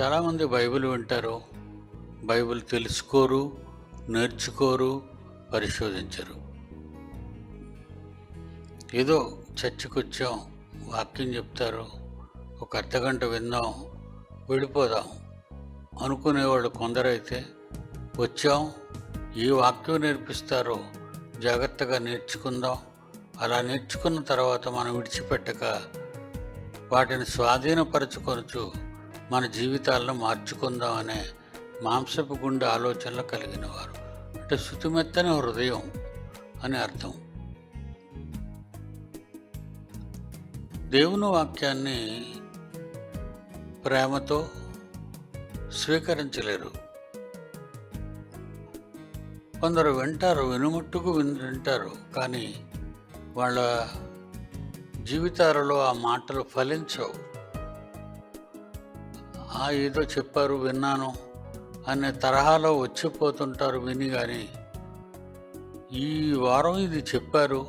చాలామంది బైబిల్ వింటారు బైబిల్ తెలుసుకోరు నేర్చుకోరు పరిశోధించరు. ఏదో చర్చకొచ్చాం వాక్యం చెప్తారు ఒక అర్ధగంట విందాం వెళ్ళిపోదాం అనుకునేవాళ్ళు కొందరైతే వచ్చాం ఏ వాక్యం నేర్పిస్తారో జాగ్రత్తగా నేర్చుకుందాం అలా నేర్చుకున్న తర్వాత మనం విడిచిపెట్టక వాటిని స్వాధీనపరచుకొనచ్చు మన జీవితాలను మార్చుకుందాం అనే మాంసపు గుండె ఆలోచనలు కలిగిన వారు అంటే శుతిమెత్తని హృదయం అని అర్థం. దేవుని వాక్యాన్ని ప్రేమతో స్వీకరించలేరు. కొందరు వింటారు వినుముట్టుకు వింటారు కానీ వాళ్ళ జీవితాలలో ఆ మాటలు ఫలించవు. ఆ ఏదో చెప్పారు విన్నాను అనే తరహాలో వచ్చిపోతుంటారు విని కానీ ఈ వారం ఇది చెప్పారు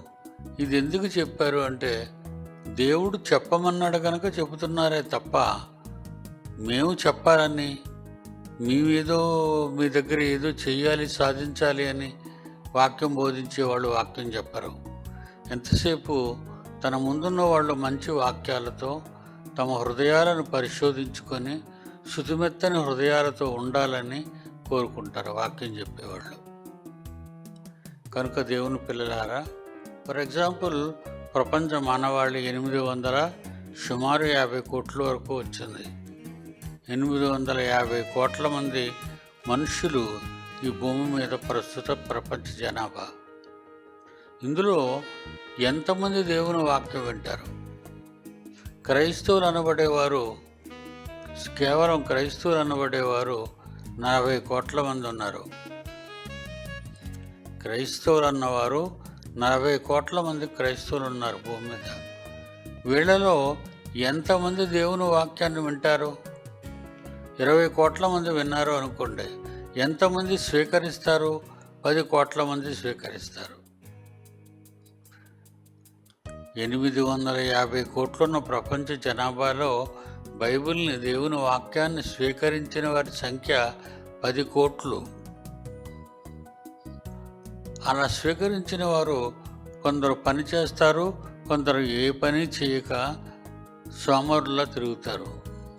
ఇది ఎందుకు చెప్పారు అంటే దేవుడు చెప్పమన్నాడు కనుక చెబుతున్నారే తప్ప మేము చెప్పాలని మేమేదో మీ దగ్గర ఏదో చెయ్యాలి సాధించాలి అని వాక్యం బోధించే వాళ్ళు వాక్యం చెప్పరు. ఎంతసేపు తన ముందున్న వాళ్ళు మంచి వాక్యాలతో తమ హృదయాలను పరిశోధించుకొని శుతిమెత్తని హృదయాలతో ఉండాలని కోరుకుంటారు వాక్యం చెప్పేవాళ్ళు. కనుక దేవుని పిల్లలారా ఫర్ ఎగ్జాంపుల్ ప్రపంచ మానవాళి ఎనిమిది వందల సుమారు యాభై కోట్ల వరకు వచ్చింది. ఎనిమిది వందల యాభై కోట్ల మంది మనుషులు ఈ భూమి మీద ప్రస్తుత ప్రపంచ జనాభా. ఇందులో ఎంతమంది దేవుని వాక్యం వింటారు? క్రైస్తవులు అనబడేవారు కేవలం క్రైస్తవులు అనబడేవారు నలభై కోట్ల మంది ఉన్నారు. క్రైస్తవులు అన్నవారు నలభై కోట్ల మంది క్రైస్తవులు ఉన్నారు భూమి మీద. వీళ్ళలో ఎంతమంది దేవుని వాక్యాన్ని వింటారు? ఇరవై కోట్ల మంది విన్నారు అనుకోండి. ఎంతమంది స్వీకరిస్తారు? పది కోట్ల మంది స్వీకరిస్తారు. ఎనిమిది వందల యాభై కోట్లున్న ప్రపంచ జనాభాలో బైబిల్ని దేవుని వాక్యాన్ని స్వీకరించిన వారి సంఖ్య పది కోట్లు. అలా స్వీకరించిన వారు కొందరు పని చేస్తారు కొందరు ఏ పని చేయక సోమరులా తిరుగుతారు.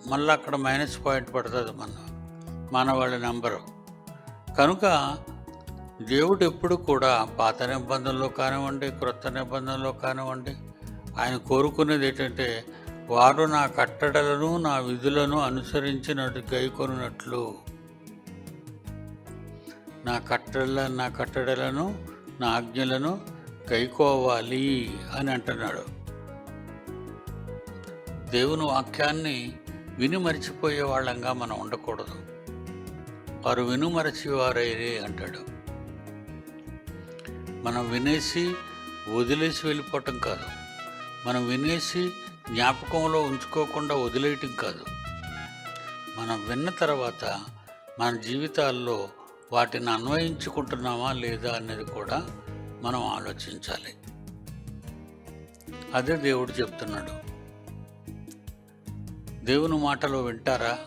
మళ్ళీ అక్కడ మైనస్ పాయింట్ పడుతుంది మన మన వాళ్ళ నెంబరు. కనుక దేవుడు ఎప్పుడు కూడా పాత నిబంధనలో కానివ్వండి క్రొత్త నిబంధనలో కానివ్వండి ఆయన కోరుకునేది ఏంటంటే వారు నా కట్టడలను నా విధులను అనుసరించినట్టు గైకొనున్నట్లు. నా కట్టడల నా కట్టడలను నా ఆజ్ఞలను గైకోవాలి అని అంటున్నాడు. దేవుని వాక్యాన్ని వినుమరిచిపోయే వాళ్ళంగా మనం ఉండకూడదు. వారు వినుమరచివారైరే అంటాడు. మనం వినేసి వదిలేసి వెళ్ళిపోవటం కాదు. మనం వినేసి జ్ఞాపకంలో ఉంచుకోకుండా వదిలేయటం కాదు. మనం విన్న తర్వాత మన జీవితాల్లో వాటిని అన్వయించుకుంటున్నామా లేదా అనేది కూడా మనం ఆలోచించాలి. అదే దేవుడు చెప్తున్నాడు. దేవుని మాటలు వింటారా?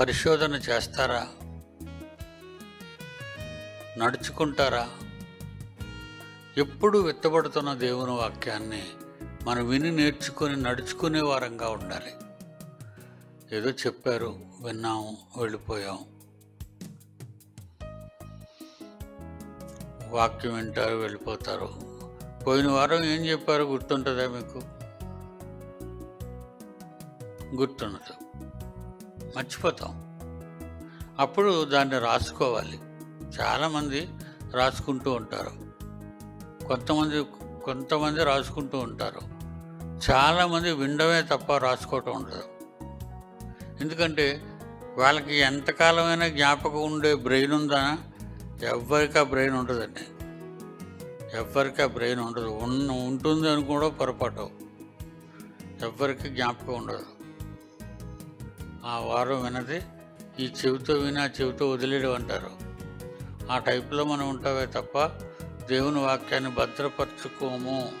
పరిశోధన చేస్తారా? నడుచుకుంటారా? ఎప్పుడు వెత్తబడుతున్న దేవుని వాక్యాన్ని మనం విని నేర్చుకొని నడుచుకునే వారంగా ఉండాలి. ఏదో చెప్పారు విన్నాము వెళ్ళిపోయాం. వాక్యం వింటారు వెళ్ళిపోతారు. పోయిన వారం ఏం చెప్పారు గుర్తుంటుందా మీకు? గుర్తుండదు. మర్చిపోతాం. అప్పుడు దాన్ని రాసుకోవాలి. చాలామంది రాసుకుంటూ ఉంటారు. కొంతమంది కొంతమంది రాసుకుంటూ ఉంటారు. చాలామంది వినడమే తప్ప రాసుకోవటం ఉండదు. ఎందుకంటే వాళ్ళకి ఎంతకాలమైనా జ్ఞాపకం ఉండే బ్రెయిన్ ఉందా? ఎవ్వరికి ఆ బ్రెయిన్ ఉండదండి. ఎవ్వరికి ఆ బ్రెయిన్ ఉండదు. ఉన్న ఉంటుంది అని కూడా పొరపాటు. ఎవ్వరికి జ్ఞాపకం ఉండదు. ఆ వారం వినది. ఈ చెవితో విని ఆ చెవితో వదిలేయడం అంటారు. ఆ టైప్లో మనం ఉంటావే తప్ప దేవుని వాక్యాన్ని భద్రపరచుకోము.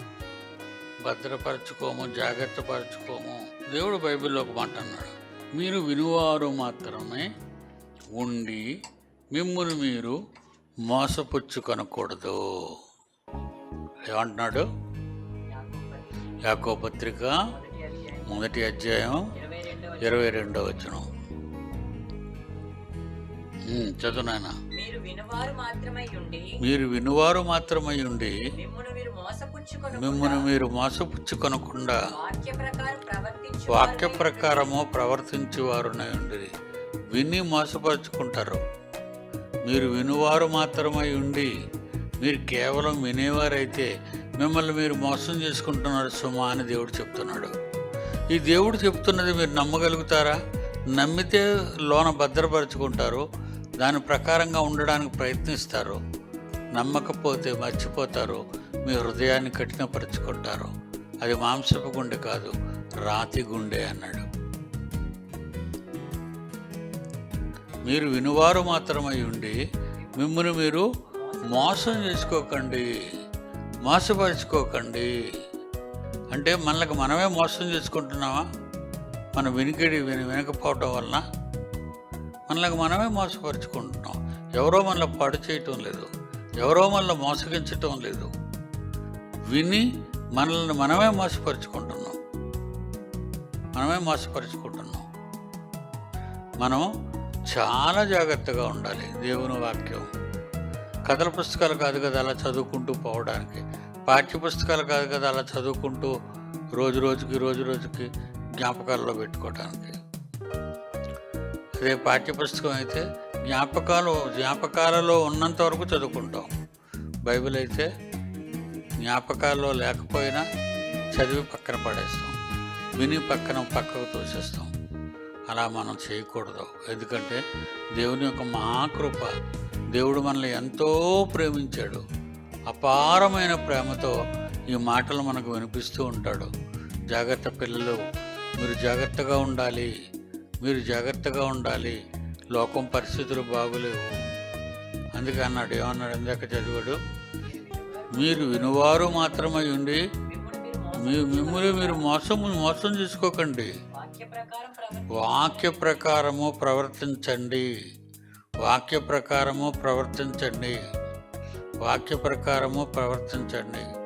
భద్రపరచుకోము జాగ్రత్త పరచుకోము దేవుడు బైబిల్లో ఒక మాట అన్నాడు. మీరు వినువారు మాత్రమే ఉండి మిమ్మల్ని మీరు మోసపుచ్చుకొనకూడదు. ఏమంటున్నాడు? యాకో పత్రిక మొదటి అధ్యాయం ఇరవై రెండవ వచనం. చదువు నాయన. మీరు వినువారు మాత్రమై ఉండి మీరు వినువారు మాత్రమై ఉండి మిమ్మల్ని మీరు మోసపుచ్చుకొనకుండా వాక్య ప్రకారం ప్రవర్తించు వాక్య ప్రకారము ప్రవర్తించేవారునై ఉండి. విని మోసపరుచుకుంటారు. మీరు వినువారు మాత్రమై ఉండి మీరు కేవలం వినేవారైతే మిమ్మల్ని మీరు మోసం చేసుకుంటున్నారు సుమా అని దేవుడు చెప్తున్నాడు. ఈ దేవుడు చెప్తున్నది మీరు నమ్మగలుగుతారా? నమ్మితే లోన భద్రపరుచుకుంటారు. దాని ప్రకారంగా ఉండడానికి ప్రయత్నిస్తారు. నమ్మకపోతే మర్చిపోతారు. మీ హృదయాన్ని కఠినపరుచుకుంటారు. అది మాంసపు గుండె కాదు రాతి గుండె అన్నాడు. మీరు వినువారు మాత్రమై ఉండి మిమ్మల్ని మీరు మోసం చేసుకోకండి. మోసపరుచుకోకండి. అంటే మనకు మనమే మోసం చేసుకుంటున్నామా? మన వినికిడి విని వినకపోవటం వలన మనలకు మనమే మోసపరుచుకుంటున్నాం. ఎవరో మనల్ని పాడు చేయటం లేదు. ఎవరో మనల్ని మోసగించటం లేదు. విని మనల్ని మనమే మోసపరుచుకుంటున్నాం. మనమే మోసపరుచుకుంటున్నాం. మనం చాలా జాగ్రత్తగా ఉండాలి దేవుని వాక్యం. కథల పుస్తకాలు కాదు కదా అలా చదువుకుంటూ పోవడానికి. పాఠ్య పుస్తకాలు కాదు కదా అలా చదువుకుంటూ రోజు రోజుకి రోజు రోజుకి జ్ఞాపకాల్లో పెట్టుకోవడానికి రేపు పాఠ్య పుస్తకం అయితే జ్ఞాపకాలు జ్ఞాపకాలలో ఉన్నంత వరకు చదువుకుంటాం. బైబిల్ అయితే జ్ఞాపకాల్లో లేకపోయినా చదివి పక్కన పడేస్తాం. విని పక్కన పక్కకు తోసేస్తాం. అలా మనం చేయకూడదు. ఎందుకంటే దేవుని యొక్క మహాకృప దేవుడు మనల్ని ఎంతో ప్రేమించాడు. అపారమైన ప్రేమతో ఈ మాటలు మనకు వినిపిస్తూ ఉంటాడు. జాగ్రత్త పిల్లలు మీరు జాగ్రత్తగా ఉండాలి. మీరు జాగ్రత్తగా ఉండాలి. లోకం పరిస్థితులు బాగులేవు. అందుకే అన్నాడు ఏమన్నాడు ఇందాక చదివాడు మీరు వినువారు మాత్రమై ఉండి మీరు మీ మిమ్మల్ని మీరు మోసం మోసం చేసుకోకండి. వాక్య ప్రకారము ప్రవర్తించండి. వాక్య ప్రకారము ప్రవర్తించండి. వాక్య ప్రకారము ప్రవర్తించండి.